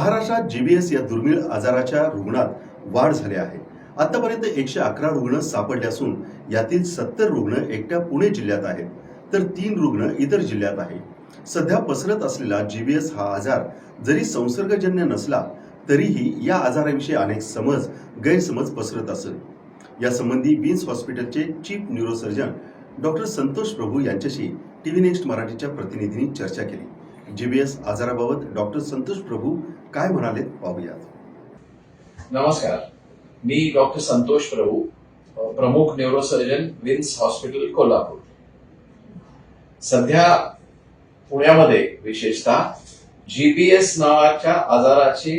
महाराष्ट्रात जीबीएस या दुर्मिळ आजाराच्या रुग्णात वाढ झाली आहे. आतापर्यंत एकशे अकरा रुग्ण सापडले असून यातील सत्तर रुग्ण एकट्या पुणे जिल्ह्यात आहेत. तर तीन रुग्ण इतर जिल्ह्यात आहे सध्या पसरत असलेला जीबीएस हा आजार जरी संसर्गजन्य नसला तरीही या आजाराविषयी अनेक समज गैरसमज पसरत असत यासंबंधी विन्स हॉस्पिटलचे chief neurosurgeon doctor Santosh Prabhu यांच्याशी टीव्ही नेक्स्ट मराठीच्या प्रतिनिधींनी चर्चा केली. जीबीएस आजाराबाबत डॉक्टर संतोष प्रभू काय म्हणाले पाहूयात नमस्कार. मी डॉक्टर संतोष प्रभू प्रमुख न्यूरोसर्जन विन्स हॉस्पिटल कोल्हापूर. सध्या पुण्यामध्ये विशेषतः जीबीएस नावाच्या आजाराची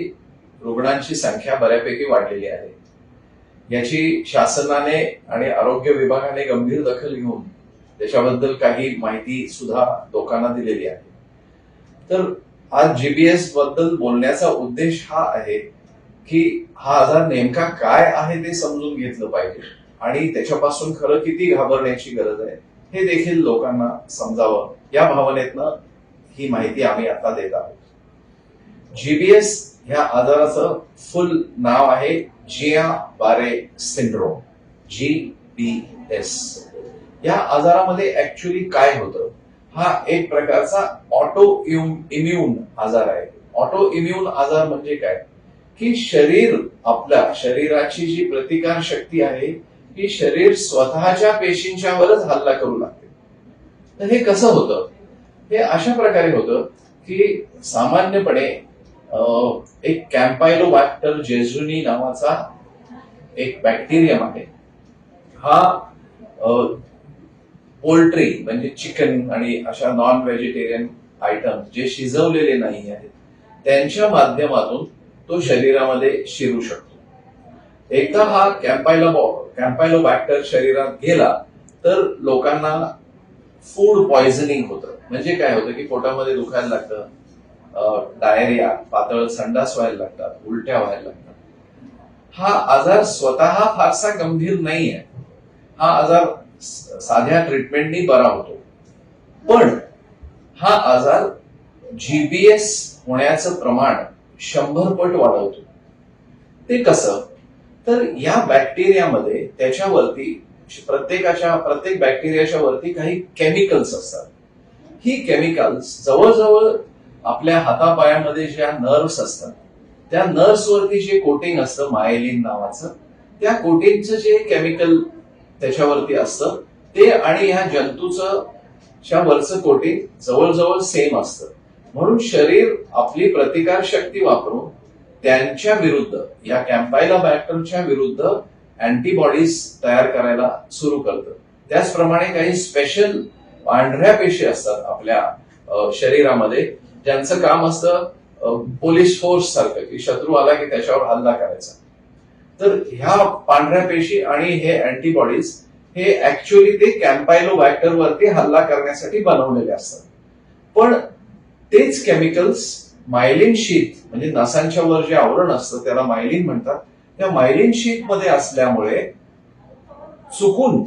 रुग्णांची संख्या बऱ्यापैकी वाढलेली आहे. याची शासनाने आणि आरोग्य विभागाने गंभीर दखल घेऊन त्याच्याबद्दल काही माहिती सुद्धा लोकांना दिलेली आहे. तर आज जीबीएसबद्दल बोलण्याचा उद्देश हा आहे की हा आजार नेमका काय आहे ते समजून घेतलं पाहिजे. आणि त्याच्यापासून खरं किती घाबरण्याची गरज आहे हे देखील लोकांना समजावं. या भावनेतनं ही माहिती आम्ही आता देत आहोत. जीबीएस ह्या आजाराचं फुल नाव आहे जिया बारे सिंड्रोम जी बी एस या आजारामध्ये ऍक्च्युली काय होतं? हा एक प्रकारचा ऑटो इम्युन आजार आहे. ऑटो इम्युन आजार म्हणजे काय? की शरीर आपल्या शरीराची जी प्रतिकार शक्ती आहे ती शरीर स्वतःच्या पेशींच्यावरच हल्ला करू लागते. तर हे कसं होतं? हे अशा प्रकारे होतं की सामान्यपणे एक एक कॅम्पायलोबॅक्टर जेझुनी नावाचा एक बॅक्टेरियम आहे. हा पोल्ट्री म्हणजे चिकन आणि अशा नॉन व्हेजिटेरियन आयटम जे शिजवलेले नाही आहेत त्यांच्या माध्यमातून तो शरीरामध्ये शिरू शकतो. एकदा हा कॅम्पायलो कॅम्पायलोबॅक्टर शरीरात गेला तर लोकांना फूड पॉइझनिंग होतं. म्हणजे काय होतं की पोटामध्ये दुखायला लागतं डायरिया पातळ संडास व्हायला लागतात उलट्या व्हायला लागतात. हा आजार स्वतः फारसा गंभीर नाही आहे हा आजार साध्या ट्रीटमेंटनी बरा होतो. पण हा आजार जीबीएस होण्याचं प्रमाण शंभर पट वाढवतो. ते कसं? तर या बॅक्टेरियामध्ये त्याच्यावरती प्रत्येकाच्या प्रत्येक बॅक्टेरियाच्या वरती काही केमिकल्स असतात. ही केमिकल्स जवळजवळ आपल्या हातापायामध्ये ज्या नर्व्स असतात त्या नर्व्स वरती जे कोटिंग असतं मायलिन नावाचं त्या कोटिंगचं जे केमिकल त्याच्यावरती असतं. ते आणि ह्या जंतूचं च्या वरचं कोटी जवळजवळ सेम असतं. म्हणून शरीर आपली प्रतिकार शक्ती वापरून त्यांच्या विरुद्ध या कॅम्पायला बॅक्टरच्या विरुद्ध अँटीबॉडीज तयार करायला सुरू करतं. त्याचप्रमाणे काही स्पेशल पांढऱ्या पेशी असतात आपल्या शरीरामध्ये ज्यांचं काम असतं पोलीस फोर्स सारखं की शत्रू आला की त्याच्यावर हल्ला करायचा. तर ह्या पांढऱ्या पेशी आणि हे अँटीबॉडीज हे ऍक्च्युअली ते कॅम्पायलो वरती हल्ला करण्यासाठी बनवलेले असतात. पण तेच केमिकल्स मायलिन शीत म्हणजे नसांच्या वर जे आवरण असतं त्याला मायलिन म्हणतात. त्या मायलिन शीत मध्ये असल्यामुळे चुकून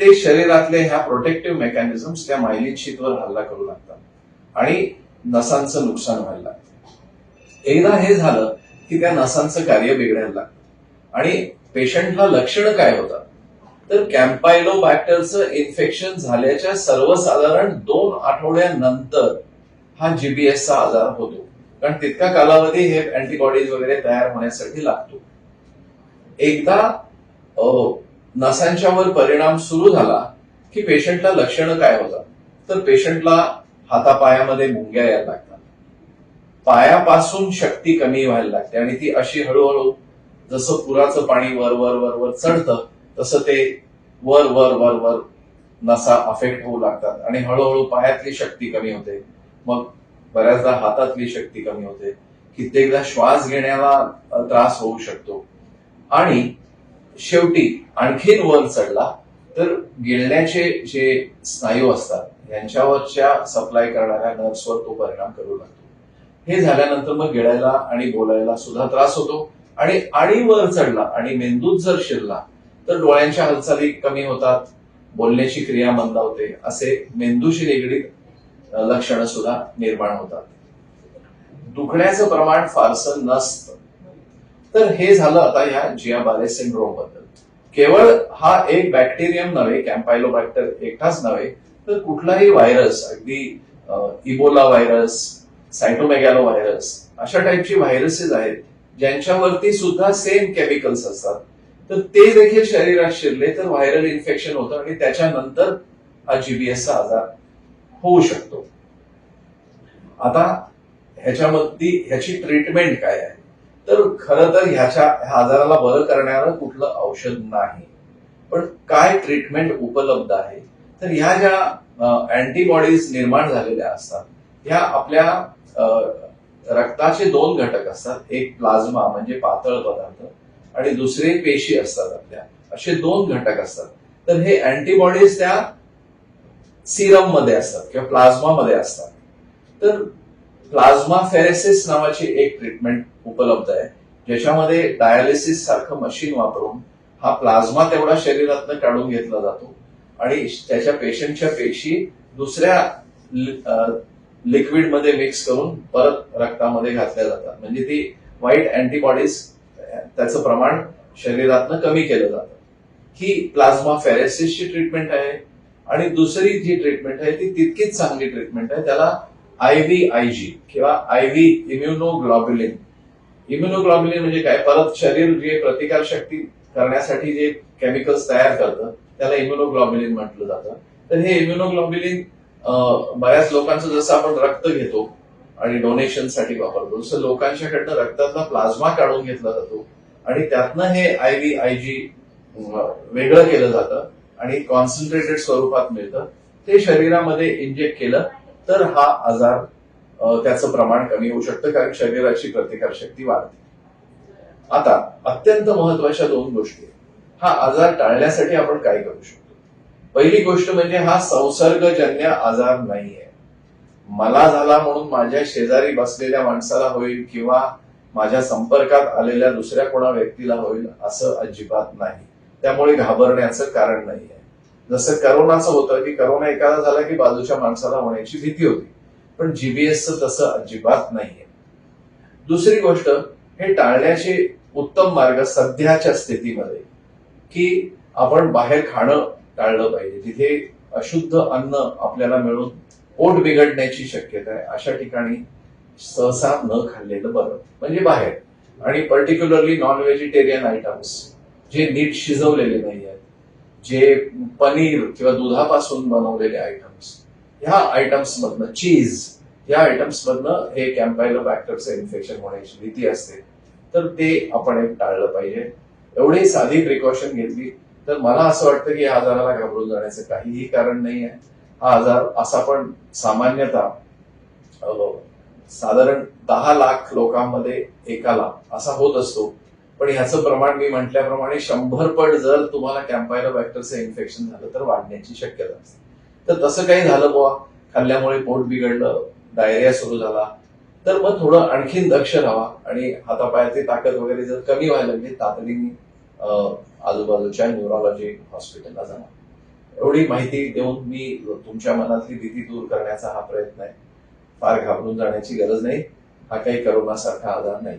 ते शरीरातले ह्या प्रोटेक्टिव्ह मेकॅनिझम्स त्या मायलिन शीतवर हल्ला करू लागतात. आणि नसांचं नुकसान व्हायला लागतं. एकदा हे झालं की त्या नसांचं कार्य बिघडायला लागतं आणि पेशंटला लक्षणं काय होतात? तर कॅम्पायलोबॅक्टरचं इन्फेक्शन झाल्याच्या सर्वसाधारण दोन आठवड्यानंतर हा जीबीएसचा आजार होतो. कारण तितका कालावधी हे अँटीबॉडीज वगैरे तयार होण्यासाठी लागतो. एकदा नसांच्यावर परिणाम सुरू झाला की पेशंटला लक्षणं काय होतात? तर पेशंटला हातापायामध्ये मुंग्या यायला लागतात. पायापासून शक्ती कमी व्हायला लागते. आणि ती अशी हळूहळू जसं पुराचं पाणी वर वर वर वर चढतं तसं ते वर वर वर वर नसा अफेक्ट होऊ लागतात. आणि हळूहळू पायातली शक्ती कमी होते. मग बऱ्याचदा हातातली शक्ती कमी होते. कित्येकदा श्वास घेण्याला त्रास होऊ शकतो. आणि शेवटी आणखीन वर चढला तर गिळण्याचे जे स्नायू असतात यांच्यावरच्या सप्लाय करणाऱ्या नर्व्सवर तो परिणाम करू लागतो. हे झाल्यानंतर मग गिळायला आणि बोलायला सुद्धा त्रास होतो. आणि आणि वर चढला आणि मेंदूत जर शिरला तर डोळ्यांच्या हालचाली कमी होतात बोलण्याची क्रिया मंदावते असे मेंदूशी निगडीत लक्षणं सुद्धा निर्माण होतात. दुखण्याचं प्रमाण फारसं नसतं. तर हे झालं आता या जियाबारे सिंड्रोमबद्दल. केवळ हा एक बॅक्टेरियम नव्हे कॅम्पायलोबॅक्टर एकटाच नव्हे तर कुठलाही व्हायरस अगदी इबोला व्हायरस सायटोमेगॅलो व्हायरस अशा टाईपची व्हायरसेस आहेत ज्यांच्यावरती सुद्धा सेम केमिकल्स असतात. तर ते देखील शरीरात शिरले तर व्हायरल इन्फेक्शन होतं आणि त्याच्यानंतर हा जीबीएसचा आजार होऊ शकतो. आता ह्याच्यामध्ये ह्याची ट्रीटमेंट काय आहे? तर खरं तर ह्याच्या ह्या आजाराला बरं करणारं कुठलं औषध नाही. पण काय ट्रीटमेंट उपलब्ध आहे? तर ह्या ज्या अँटीबॉडीज निर्माण झालेल्या असतात ह्या आपल्या रक्ताचे दोन घटक असतात. एक प्लाझ्मा म्हणजे पातळ पदार्थ आणि दुसरे पेशी असतात आपल्या. असे दोन घटक असतात. तर हे अँटीबॉडीज त्या सिरममध्ये असतात किंवा प्लाझ्मा मध्ये असतात. तर प्लाझ्मा फेरेसिस नावाची एक ट्रीटमेंट उपलब्ध आहे ज्याच्यामध्ये डायालिसिस सारखं मशीन वापरून हा प्लाझ्मा तेवढा शरीरातनं काढून घेतला जातो आणि त्याच्या पेशंटच्या पेशी दुसऱ्या लिक्विडमध्ये मिक्स करून परत रक्तामध्ये घातल्या जातात. म्हणजे ती वाईट अँटीबॉडीज त्याचं प्रमाण शरीरातनं कमी केलं जातं. ही प्लाझ्मा फेरेसिसची ट्रीटमेंट आहे. आणि दुसरी जी ट्रीटमेंट आहे ती तितकीच चांगली ट्रीटमेंट आहे त्याला आय व्ही आय जी किंवा आय व्ही इम्युनोग्लॉब्युलिन इम्युनोग्लॉब्युलिन म्हणजे काय? परत शरीर जे प्रतिकार शक्ती करण्यासाठी जे केमिकल्स तयार करतं त्याला इम्युनोग्लॉब्युलिन म्हटलं जातं. तर हे इम्युनोग्लॉब्युलिन बऱ्याच लोकांचं जसं आपण रक्त घेतो आणि डोनेशनसाठी वापरतो तसं लोकांच्याकडनं रक्तातला प्लाझ्मा काढून घेतला जातो आणि त्यातनं हे आय व्ही आय जी वेगळं केलं जातं आणि कॉन्सन्ट्रेटेड स्वरूपात मिळतं. ते शरीरामध्ये इंजेक्ट केलं तर हा आजार त्याचं प्रमाण कमी होऊ शकतं कारण शरीराची प्रतिकारशक्ती वाढते. आता अत्यंत महत्त्वाच्या दोन गोष्टी आहेत. हा आजार टाळण्यासाठी आपण काय करू शकतो? पहिली गोष्ट म्हणजे हा संसर्गजन्य आजार नाहीये. मला झाला म्हणून माझ्या शेजारी बसलेल्या माणसाला होईल किंवा माझ्या संपर्कात आलेल्या दुसऱ्या कोणा व्यक्तीला होईल असं अजिबात नाही. त्यामुळे घाबरण्याचं कारण नाहीये. जसं करोनाचं होतं की करोना एखादा झाला की बाजूच्या माणसाला होण्याची भीती होती. पण जीबीएसचं तसं अजिबात नाहीये. दुसरी गोष्ट हे टाळण्याचे उत्तम मार्ग सध्याच्या स्थितीमध्ये की आपण बाहेर खाणं टाळलं पाहिजे. तिथे अशुद्ध अन्न आपल्याला मिळून पोट बिघडण्याची शक्यता आहे. अशा ठिकाणी सहसा न खाल्लेलं बरं. म्हणजे बाहेर. आणि पर्टिक्युलरली नॉन व्हेजिटेरियन आयटम्स जे नीट शिजवलेले नाही आहेत जे पनीर किंवा दुधापासून बनवलेले आयटम्स ह्या आयटम्स मधनं चीज या आयटम्स मधनं हे कॅम्पायलोबॅक्टरचं इन्फेक्शन होण्याची भीती असते. तर ते आपण एक टाळलं पाहिजे. एवढी साधी प्रिकॉशन घेतली तर मला असं वाटतं की या आजाराला घाबरून जाण्याचं काहीही कारण नाही आहे हा आजार असा पण सामान्यतः साधारण दहा लाख लोकांमध्ये एकाला असा होत असतो. पण ह्याचं प्रमाण मी म्हटल्याप्रमाणे शंभर पट जर तुम्हाला कॅम्पायलोबॅक्टरचं इन्फेक्शन झालं तर वाढण्याची शक्यता असते. तर तसं काही झालं बुवा. खाल्ल्यामुळे पोट बिघडलं डायरिया सुरू झाला. तर मग थोडं आणखीन दक्ष राहा आणि हातापायाची ताकद वगैरे जर कमी व्हायला म्हणजे तातडीने आजूबाजूच्या न्यूरोलॉजी हॉस्पिटलला जाणार. एवढी माहिती देऊन मी तुमच्या मनातली भीती दूर करण्याचा हा प्रयत्न आहे. फार घाबरून जाण्याची गरज नाही. हा काही करोनासारखा आजार नाही.